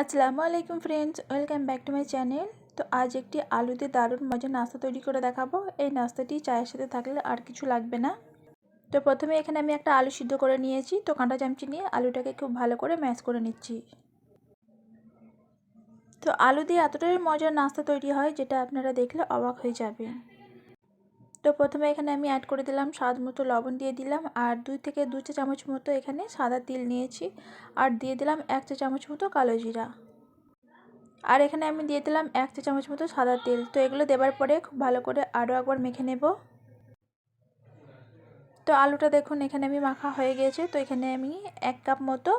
আসসালামু আলাইকুম friends welcome back to my channel তো আজ একটি আলুতে দারুণ মজার নাস্তা তৈরি করে দেখাবো। এই নাস্তাটি চায়ের সাথে থাকলে আর কিছু লাগবে না। তো প্রথমে এখানে আমি একটা আলু সিদ্ধ করে নিয়েছি। তো কাঁটা চামচি নিয়ে আলুটাকে খুব ভালো করে ম্যাশ করে নিচ্ছি। তো আলু দিয়ে এতটাই মজার নাস্তা তৈরি হয়, যেটা আপনারা দেখলে অবাক হয়ে যাবে তো প্রথমে এখানে আমি অ্যাড করে দিলাম স্বাদ মতো লবণ দিয়ে দিলাম আর দুই থেকে দু চা চামচ মতো এখানে সাদা তিল নিয়েছি আর দিয়ে দিলাম এক চা চামচ মতো কালো জিরা। আর এখানে আমি দিয়ে দিলাম এক চা চামচ মতো সাদা তেল। তো এগুলো দেবার পরে খুব ভালো করে আরও একবার মেখে নেব। তো আলুটা দেখুন, এখানে আমি মাখা হয়ে গিয়েছে তো এখানে আমি এক কাপ মতো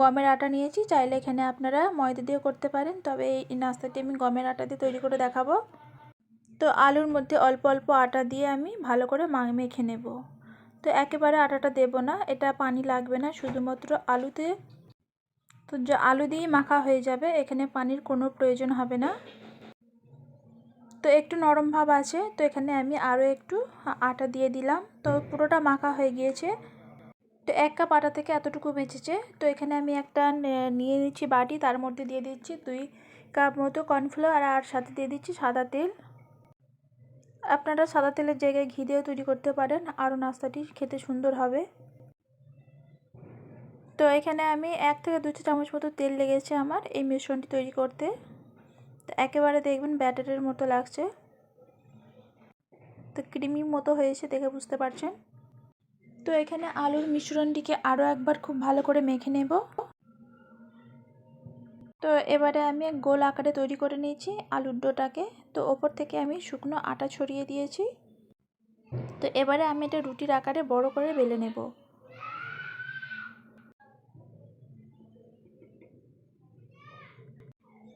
গমের আটা নিয়েছি। চাইলে এখানে আপনারা ময়দা দিয়েও করতে পারেন। তবে এই নাস্তাটি আমি গমের আটা দিয়ে তৈরি করে দেখাবো। তো আলুর মধ্যে অল্প অল্প আটা দিয়ে আমি ভালো করে মেখে নেব। তো একেবারে আটাটা দেব না, এটা পানি লাগবে না, শুধুমাত্র আলুতে তো যে আলু দিয়েই মাখা হয়ে যাবে, এখানে পানির কোনো প্রয়োজন হবে না। তো একটু নরম ভাব আছে, তো এখানে আমি আরও একটু আটা দিয়ে দিলাম, তো পুরোটা মাখা হয়ে গিয়েছে। তো এক কাপ আটা থেকে এতটুকু বেঁচেছে, তো এখানে আমি একটা নিয়ে নিচ্ছি বাটি, তার মধ্যে দিয়ে দিচ্ছি দুই কাপ মতো কর্নফ্লাওয়ার আর সাথে দিয়ে দিচ্ছি সাদা তেল। আপনারা সাদা তেলের জায়গায় ঘি দিয়েও তৈরি করতে পারেন আরও নাস্তাটি খেতে সুন্দর হবে। তো এখানে আমি এক থেকে দু চামচ মতো তেল লেগেছে আমার এই মিশ্রণটি তৈরি করতে। তো একেবারে দেখবেন ব্যাটারের মতো লাগছে। তো ক্রিমি মতো হয়েছে দেখে বুঝতে পারছেন। তো এখানে আলুর মিশ্রণটিকে আরও একবার খুব ভালো করে মেখে নেব। তো এবারে আমি গোল আকারে তৈরি করে নিয়েছি আলুর ডোটাকে। তো ওপর থেকে আমি শুকনো আটা ছড়িয়ে দিয়েছি। তো এবারে আমি এটা রুটির আকারে বড় করে বেলে নেব।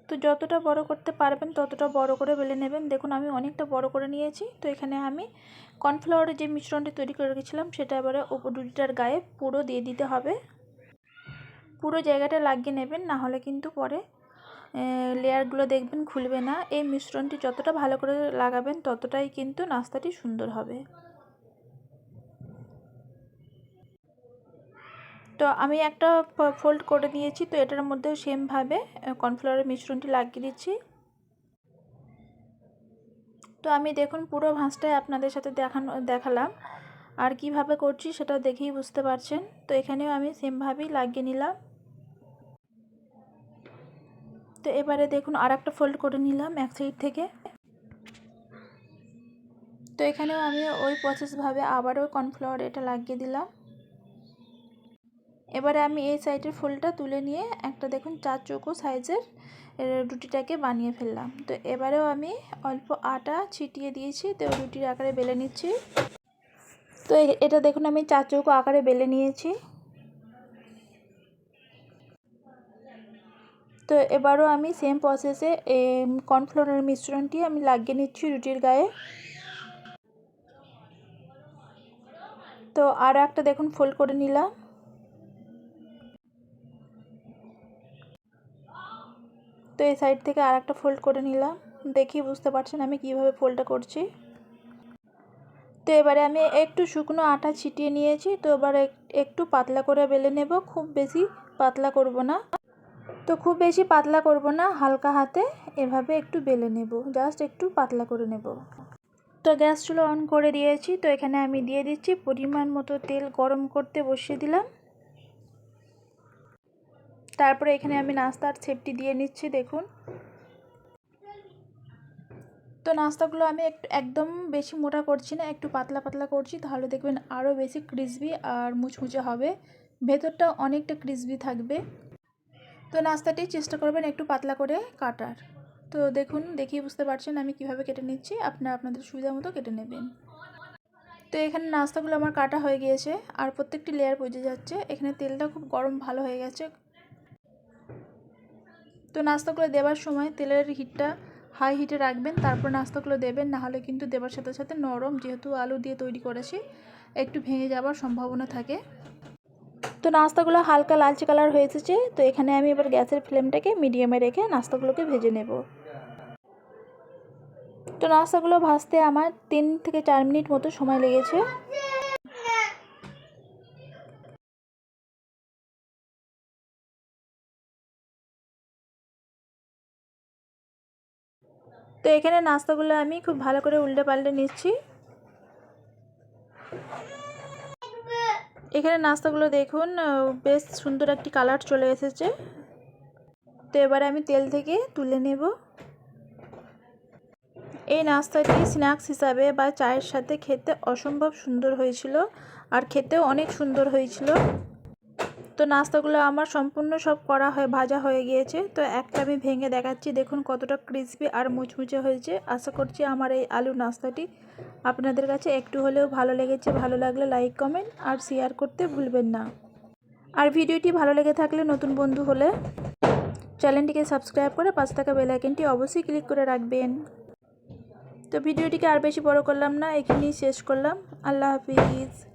তো যতটা বড় করতে পারবেন ততটা বড় করে বেলে নেবেন। দেখুন, আমি অনেকটা বড় করে নিয়েছি। তো এখানে আমি কর্নফ্লাওয়ারের যে মিশ্রণটি তৈরি করে রেখেছিলাম, সেটা এবারে ওপর রুটিটার গায়ে পুরো দিয়ে দিতে হবে। পুরো জায়গাটা লাগিয়ে নেবেন, না হলে কিন্তু পরে লেয়ারগুলো দেখবেন খুলবে না। এই মিশ্রণটি যতটা ভালো করে লাগাবেন, ততটাই কিন্তু নাস্তাটি সুন্দর হবে। তো আমি একটা ফোল্ড করে দিয়েছি তো এটার মধ্যেও সেমভাবে কর্নফ্লাওয়ারের মিশ্রণটি লাগিয়ে দিচ্ছি। তো আমি দেখুন পুরো ভাঁজটাই আপনাদের সাথে দেখানো, দেখালাম। আর কীভাবে করছি সেটা দেখেই বুঝতে পারছেন। তো এখানেও আমি সেমভাবেই লাগিয়ে নিলাম। তো এবারে দেখুন আর একটা ফোল্ড করে নিলাম এক সাইড থেকে। তো এখানেও আমি ওই প্রসেসভাবে আবারও কর্নফ্লাওয়ার এটা লাগিয়ে দিলাম। এবারে আমি এই সাইডের ফুলটা তুলে নিয়ে একটা দেখুন চার চৌকো সাইজের রুটিটাকে বানিয়ে ফেললাম। তো এবারেও আমি অল্প আটা ছিটিয়ে দিয়েছি, তো রুটির আকারে বেলে নিচ্ছি। তো এটা দেখুন আমি চার চৌকো আকারে বেলে নিয়েছি। তো এবারও আমি সেম প্রসেসে কর্নফ্লোরের মিশ্রণটি আমি লাগিয়ে নিচ্ছি রুটির গায়ে। তো আর একটা দেখুন ফোল্ড করে নিলাম। তো এই সাইড থেকে আর একটা ফোল্ড করে নিলাম। দেখি, বুঝতে পারছেন আমি কীভাবে ফোল্ডটা করছি। তো এবারে আমি একটু শুকনো আটা ছিটিয়ে নিয়েছি। তো এবার একটু পাতলা করে বেলে নেব। খুব বেশি পাতলা করব না। তো খুব বেশি পাতলা করব না, হালকা হাতে এভাবে একটু বেলে নেব জাস্ট একটু পাতলা করে নেব। তো গ্যাস চুলো অন করে দিয়েছি, তো এখানে আমি দিয়ে দিচ্ছি পরিমাণ মতো তেল গরম করতে বসিয়ে দিলাম। তারপরে এখানে আমি নাস্তার ছেপটি দিয়ে নিচ্ছি, দেখুন। তো নাস্তাগুলো আমি একটু, একদম বেশি মোটা করছি না, একটু পাতলা পাতলা করছি, তাহলে দেখবেন আরও বেশি ক্রিসবি আর মুচমুচে হবে। ভেতরটা অনেকটা ক্রিসবি থাকবে। তো নাস্তাটি চেষ্টা করবেন একটু পাতলা করে কাটার। তো দেখুন দেখিয়ে বুঝতে পারছেন আমি কীভাবে কেটে নিচ্ছি। আপনারা আপনাদের সুবিধা মতো কেটে নেবেন। তো এখানে নাস্তাগুলো আমার কাটা হয়ে গিয়েছে আর প্রত্যেকটি লেয়ার বুঝে যাচ্ছে। এখানে তেলটা খুব গরম ভালো হয়ে গেছে। তো নাস্তাগুলো দেওয়ার সময় তেলের হিটটা হাই হিটে রাখবেন, তারপর নাস্তাগুলো দেবেন। নাহলে কিন্তু দেওয়ার সাথে সাথে নরম যেহেতু আলু দিয়ে তৈরি করেছি, একটু ভেঙে যাওয়ার সম্ভাবনা থাকে। তো নাস্তাগুলো হালকা লালচে কালার হয়ে এসেছে। তো এখানে আমি এবার গ্যাসের ফ্লেমটাকে মিডিয়ামে রেখে নাস্তাগুলোকে ভেজে নেব। তো নাস্তাগুলো ভাজতে আমার তিন থেকে চার মিনিট মতো সময় লেগেছে। তো এখানে নাস্তাগুলো আমি খুব ভালো করে উল্টে পাল্টে নিচ্ছি। এখানে নাস্তাগুলো দেখুন বেশ সুন্দর একটি কালার চলে এসেছে। তো এবারে আমি তেল থেকে তুলে নেব। এই নাস্তাটি স্ন্যাক্স হিসাবে বা চায়ের সাথে খেতে অসম্ভব সুন্দর হয়েছিল, আর খেতেও অনেক সুন্দর হয়েছিল। তো নাস্তাগুলো আমার সম্পূর্ণ সব করা হয়ে, ভাজা হয়ে গিয়েছে। তো একটা আমি ভেঙে দেখাচ্ছি। দেখুন কতটা ক্রিসপি আর মুচমুচে হয়েছে। আশা করছি আমার এই আলু নাস্তাটি আপনাদের কাছে একটু হলেও ভালো লেগেছে। ভালো লাগলে লাইক কমেন্ট আর শেয়ার করতে ভুলবেন না। আর ভিডিওটি ভালো লেগে থাকলে নতুন বন্ধু হলে চ্যানেলটিকে সাবস্ক্রাইব করে পাঁচ থাকা বেল আইকনটি অবশ্যই ক্লিক করে রাখবেন। তো ভিডিওটিকে আর বেশি বড় করলাম না, এখানেই শেষ করলাম। আল্লাহ হাফিজ।